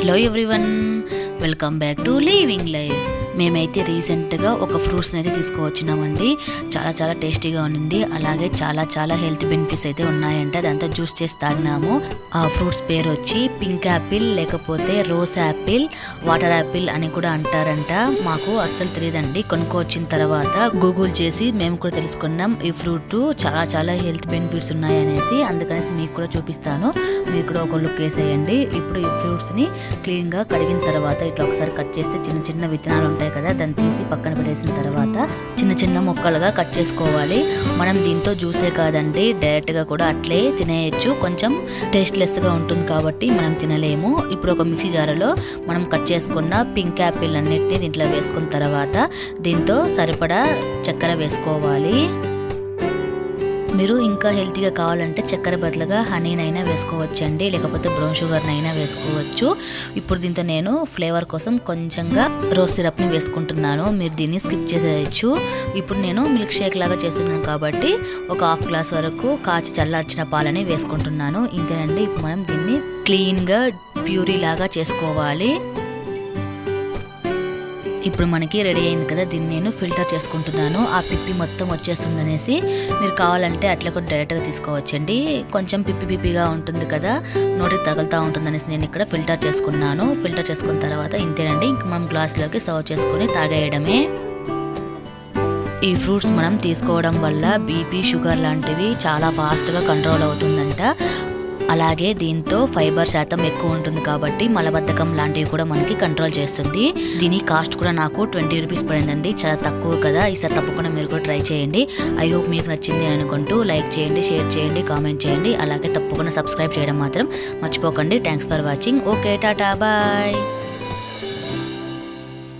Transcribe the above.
Hello everyone welcome back to living life మేమైతే రీసెంట్గా ఒక ఫ్రూట్స్ని అయితే తీసుకువచ్చినామండి. చాలా చాలా టేస్టీగా ఉండింది. అలాగే చాలా చాలా హెల్త్ బెనిఫిట్స్ అయితే ఉన్నాయంట అదంతా జ్యూస్ చేసి తాగినాము. ఆ ఫ్రూట్స్ పేరు వచ్చి పింక్ యాపిల్ లేకపోతే రోజ్ యాపిల్ వాటర్ యాపిల్ అని కూడా అంటారంట. మాకు అస్సలు తెలియదండి కొనుక్కొచ్చిన తర్వాత గూగుల్ చేసి మేము కూడా తెలుసుకున్నాం. ఈ ఫ్రూట్ చాలా చాలా హెల్త్ బెనిఫిట్స్ ఉన్నాయి అందుకనేసి మీకు కూడా చూపిస్తాను. మీరు కూడా ఒక లుక్ వేసేయండి. ఇప్పుడు ఈ ఫ్రూట్స్ని క్లీన్గా కడిగిన తర్వాత ఇట్లా ఒకసారి కట్ చేస్తే చిన్న చిన్న విత్తనాలు ఉంటాయి కదా దాన్ని తీసి పక్కన పెట్టేసిన తర్వాత చిన్న చిన్న ముక్కలుగా కట్ చేసుకోవాలి. మనం దీంతో జ్యూసే కాదండి డైరెక్ట్గా కూడా అట్లే తినేయచ్చు. కొంచెం టేస్ట్లెస్గా ఉంటుంది కాబట్టి మనం తినలేము. ఇప్పుడు ఒక మిక్సీ జారలో మనం కట్ చేసుకున్న పింక్ యాపిల్ అన్నిటిని దీంట్లో వేసుకున్న తర్వాత దీంతో సరిపడా చక్కెర వేసుకోవాలి. మీరు ఇంకా హెల్తీగా కావాలంటే చక్కెర బదులుగా హనీనైనా వేసుకోవచ్చండి లేకపోతే బ్రౌన్ షుగర్నైనా వేసుకోవచ్చు. ఇప్పుడు దీంతో నేను ఫ్లేవర్ కోసం కొంచెంగా రోజ్ సిరప్ని వేసుకుంటున్నాను. మీరు దీన్ని స్కిప్ చేసేయచ్చు. ఇప్పుడు నేను మిల్క్ షేక్ లాగా చేస్తున్నాను కాబట్టి ఒక హాఫ్ గ్లాస్ వరకు కాచి చల్లార్చిన పాలని వేసుకుంటున్నాను. ఇంతేనండి ఇప్పుడు మనం దీన్ని క్లీన్గా ప్యూరీ లాగా చేసుకోవాలి. ఇప్పుడు మనకి రెడీ అయింది కదా దీన్ని నేను ఫిల్టర్ చేసుకుంటున్నాను. ఆ పిప్పి మొత్తం వచ్చేస్తుంది అనేసి మీరు కావాలంటే అట్లా కూడా డైరెక్ట్గా తీసుకోవచ్చండి. కొంచెం పిప్పి పిప్పిగా ఉంటుంది కదా నోటికి తగులుతూ ఉంటుంది అనేసి నేను ఇక్కడ ఫిల్టర్ చేసుకున్నాను. ఫిల్టర్ చేసుకున్న తర్వాత ఇంతేనండి ఇంక మనం గ్లాసులోకి సర్వ్ చేసుకొని తాగేయడమే. ఈ ఫ్రూట్స్ మనం తీసుకోవడం వల్ల బీపీ షుగర్ లాంటివి చాలా ఫాస్ట్గా కంట్రోల్ అవుతుందంట. అలాగే దీంతో ఫైబర్ శాతం ఎక్కువ ఉంటుంది కాబట్టి మలబద్ధకం లాంటివి కూడా మనకి కంట్రోల్ చేస్తుంది. దీని కాస్ట్ కూడా నాకు ట్వంటీ రూపీస్ పడిందండి. చాలా తక్కువ కదా. ఈసారి తప్పకుండా మీరు కూడా ట్రై చేయండి. ఐ హోప్ మీకు నచ్చింది అనుకుంటూ లైక్ చేయండి షేర్ చేయండి కామెంట్ చేయండి. అలాగే తప్పకుండా సబ్స్క్రైబ్ చేయడం మాత్రం మర్చిపోకండి. Thanks for watching. Okay tata. Bye.